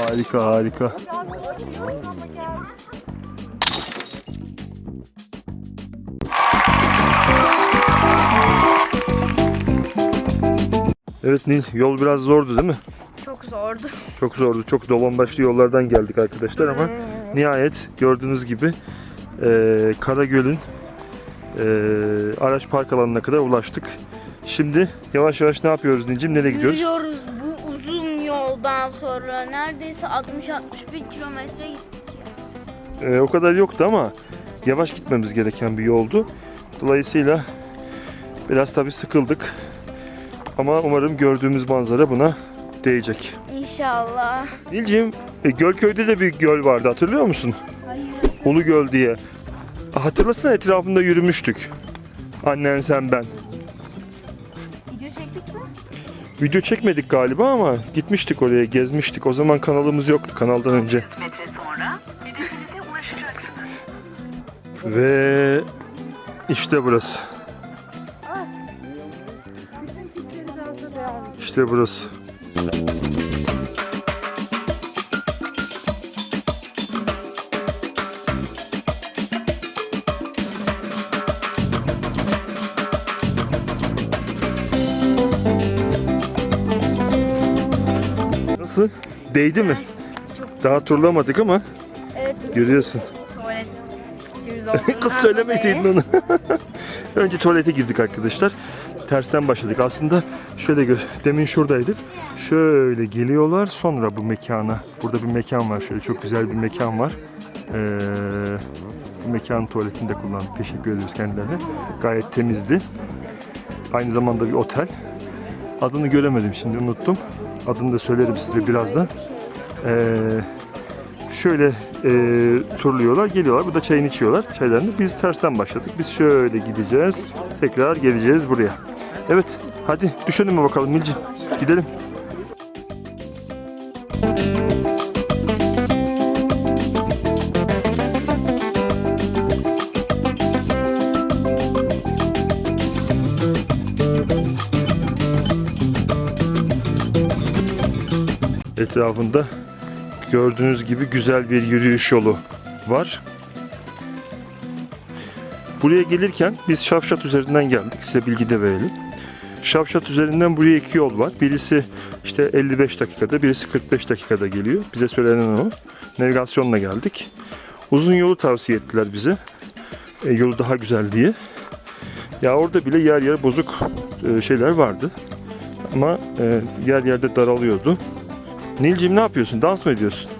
harika harika. Evet Nil yol biraz zordu değil mi? Çok zordu. Çok zordu. Çok dolambaçlı yollardan geldik arkadaşlar ama nihayet gördüğünüz gibi eee Karagöl'ün eee, araç park alanına kadar ulaştık. Şimdi yavaş yavaş ne yapıyoruz Nilcim? Nereye gidiyoruz? Yürüyoruz yoldan sonra. Neredeyse 60-61 kilometre gittik. Eee, o kadar yoktu ama yavaş gitmemiz gereken bir yoldu. Dolayısıyla biraz tabii sıkıldık. Ama umarım gördüğümüz manzara buna değecek. İnşallah. Nilcim, e, Gölköy'de de bir göl vardı hatırlıyor musun? Hayır. Ulu Göl diye. Hatırlasana etrafında yürümüştük. Annen sen ben. Video çekmedik galiba ama gitmiştik oraya gezmiştik. O zaman kanalımız yoktu kanaldan önce. 100 metre sonra hedefinize ulaşacaksınız. Ve işte burası. İşte burası. Nasıl? Değdi mi? Daha turlamadık ama Evet. görüyorsun. Tuvalet sitimiz olduğundan Kız söylemeseydin dolayı. onu. Önce tuvalete girdik arkadaşlar. Tersten başladık. Aslında şöyle gör. Demin şuradaydık. Şöyle geliyorlar sonra bu mekana. Burada bir mekan var. Şöyle çok güzel bir mekan var. Ee, bu mekanın tuvaletini de kullandık. Teşekkür ediyoruz kendilerine. Gayet temizdi. Aynı zamanda bir otel. Adını göremedim şimdi unuttum. Adını da söylerim size birazdan. Ee, şöyle e, turluyorlar, geliyorlar. Burada çayını içiyorlar. Çaylarını. Biz tersten başladık. Biz şöyle gideceğiz. Tekrar geleceğiz buraya. Evet. Hadi mi bakalım Milci? Gidelim. Etrafında gördüğünüz gibi güzel bir yürüyüş yolu var. Buraya gelirken biz Şavşat üzerinden geldik. Size bilgi de verelim. Şavşat üzerinden buraya iki yol var. Birisi işte 55 dakikada, birisi 45 dakikada geliyor. Bize söylenen o. Navigasyonla geldik. Uzun yolu tavsiye ettiler bize. E, yolu daha güzel diye. Ya orada bile yer yer bozuk e, şeyler vardı. Ama e, yer yerde daralıyordu. Nilcim ne yapıyorsun? Dans mı ediyorsun?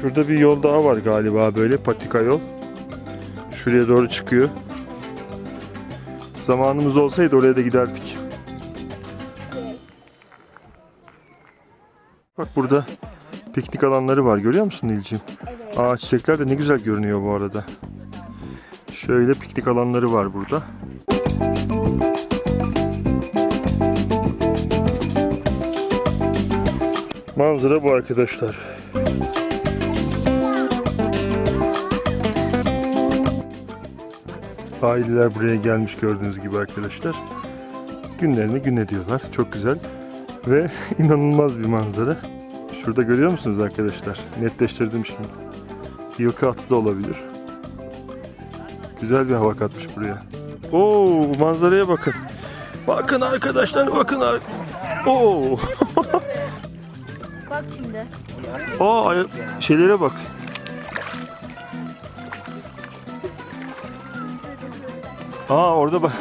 Şurada bir yol daha var galiba böyle patika yol. Şuraya doğru çıkıyor. Zamanımız olsaydı oraya da giderdik. Bak burada piknik alanları var görüyor musun Nilcim? Evet. Aa çiçekler de ne güzel görünüyor bu arada. Şöyle piknik alanları var burada. Manzara bu arkadaşlar. Aileler buraya gelmiş gördüğünüz gibi arkadaşlar. Günlerini gün ediyorlar. Çok güzel. Ve inanılmaz bir manzara. Şurada görüyor musunuz arkadaşlar? Netleştirdim şimdi. Yılkı atı da olabilir. Güzel bir hava katmış buraya. Oo manzaraya bakın. Bakın arkadaşlar bakın. Oo. Bak şimdi. Aa ay- şeylere bak. Aa orada bak.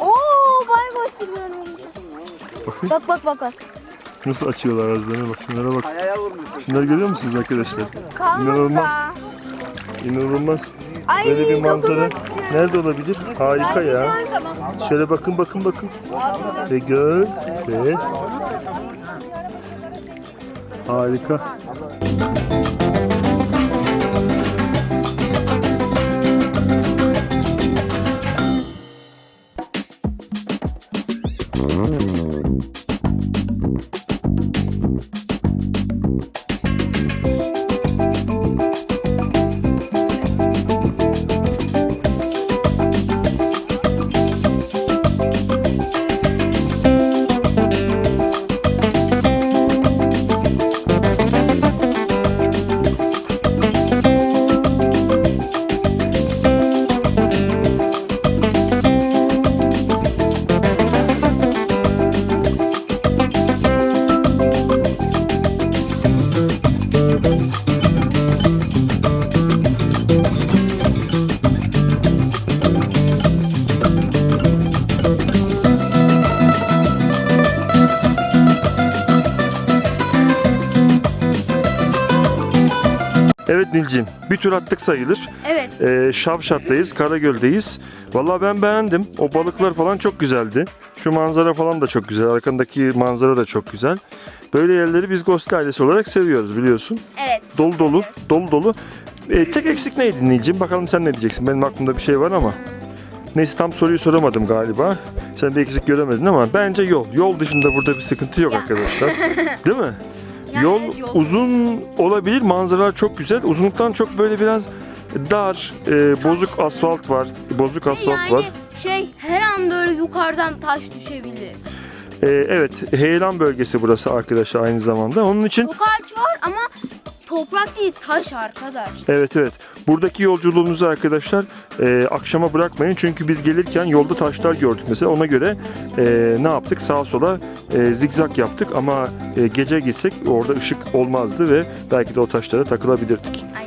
Oo bayboş gidiyorum. Bakın Bak bak bak bak. nasıl açıyorlar ağızlarına bak. Şunlara bak. Kayaya vurmuşsun. Şunları görüyor musunuz arkadaşlar? Kalmadı İnanılmaz. da. İnanılmaz. Ay, Böyle bir manzara istiyorum. Nerede olabilir? Harika ya. Şöyle bakın bakın bakın. Ve göl ve harika. Mm-hmm. Evet Nilcim, bir tur attık sayılır. Evet. Ee, Şavşat'tayız, Karagöl'deyiz. Vallahi ben beğendim. O balıklar falan çok güzeldi. Şu manzara falan da çok güzel. Arkandaki manzara da çok güzel. Böyle yerleri biz Ghostly ailesi olarak seviyoruz biliyorsun. Evet. Dolu dolu, dolu dolu. Ee, tek eksik neydi Nilcim? Bakalım sen ne diyeceksin? Benim aklımda bir şey var ama. Neyse tam soruyu soramadım galiba. Sen bir eksik göremedin ama bence yol. Yol dışında burada bir sıkıntı yok arkadaşlar. Değil mi? Yol- uzun olabilir. Manzaralar çok güzel. Uzunluktan çok böyle biraz dar, e, bozuk asfalt var. Bozuk asfalt yani var. şey her an böyle yukarıdan taş düşebilir. E, evet, heyelan bölgesi burası arkadaşlar aynı zamanda. Onun için Çok ağaç var ama toprak değil taş arkadaş. Evet evet. Buradaki yolculuğunuzu arkadaşlar e, akşama bırakmayın. Çünkü biz gelirken yolda taşlar gördük mesela. Ona göre e, ne yaptık? Sağa sola e, zigzag yaptık ama e, gece gitsek orada ışık olmazdı ve belki de o taşlara takılabilirdik. Aynen.